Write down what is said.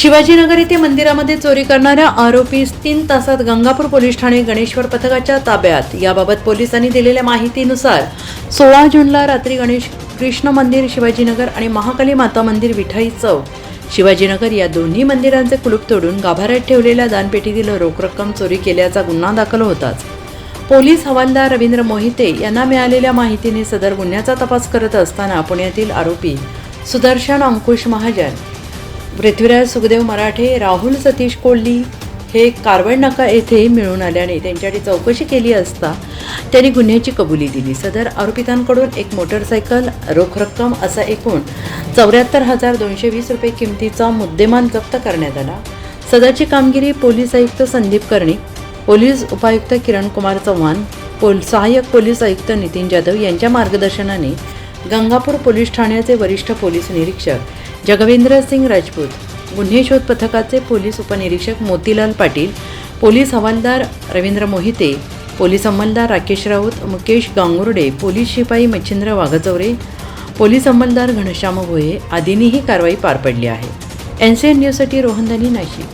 शिवाजीनगर येथे मंदिरामध्ये चोरी करणाऱ्या आरोपीस तीन तासात गंगापूर पोलीस ठाणे गणेश्वर पथकाच्या ताब्यात. याबाबत पोलिसांनी दिलेल्या माहितीनुसार सोळा जूनला रात्री गणेश कृष्ण मंदिर शिवाजीनगर आणि महाकाली माता मंदिर विठाई चौक. शिवाजीनगर या दोन्ही मंदिरांचे कुलूप तोडून गाभाऱ्यात ठेवलेल्या दानपेटीतील रोख रक्कम चोरी केल्याचा गुन्हा दाखल होताच. पोलीस हवालदार रवींद्र मोहिते यांना मिळालेल्या माहितीने सदर गुन्ह्याचा तपास करत असताना पुण्यातील आरोपी सुदर्शन अंकुश महाजन पृथ्वीराज सुखदेव मराठे राहुल सतीश कोल्ली हे कारवड नाका येथे मिळून आल्याने त्यांच्याकडे चौकशी केली असता त्यांनी गुन्ह्याची कबुली दिली. सदर आरोपितांकडून एक मोटरसायकल रोख रक्कम असा एकूण चौऱ्याहत्तर हजार दोनशे वीस रुपये किमतीचा मुद्देमाल जप्त करण्यात आला. सदरची कामगिरी पोलीस आयुक्त संदीप कर्णिक पोलीस उपायुक्त किरण कुमार चव्हाण पोल सहाय्यक पोलीस आयुक्त नितीन जाधव यांच्या मार्गदर्शनाने गंगापूर पोलीस ठाण्याचे वरिष्ठ पोलीस निरीक्षक जगवेंद्र सिंग राजपूत गुन्हे शोध पथकाचे पोलीस उपनिरीक्षक मोतीलाल पाटील पोलीस हवालदार रवींद्र मोहिते पोलीस अंमलदार राकेश राऊत मुकेश गांगुर्डे पोलीस शिपाई मच्छिंद्र वाघचौरे पोलीस अंमलदार घनश्याम भोये आदींनी ही कारवाई पार पडली आहे. एन सी एन न्यूजसाठी रोहनदानी नाशिक.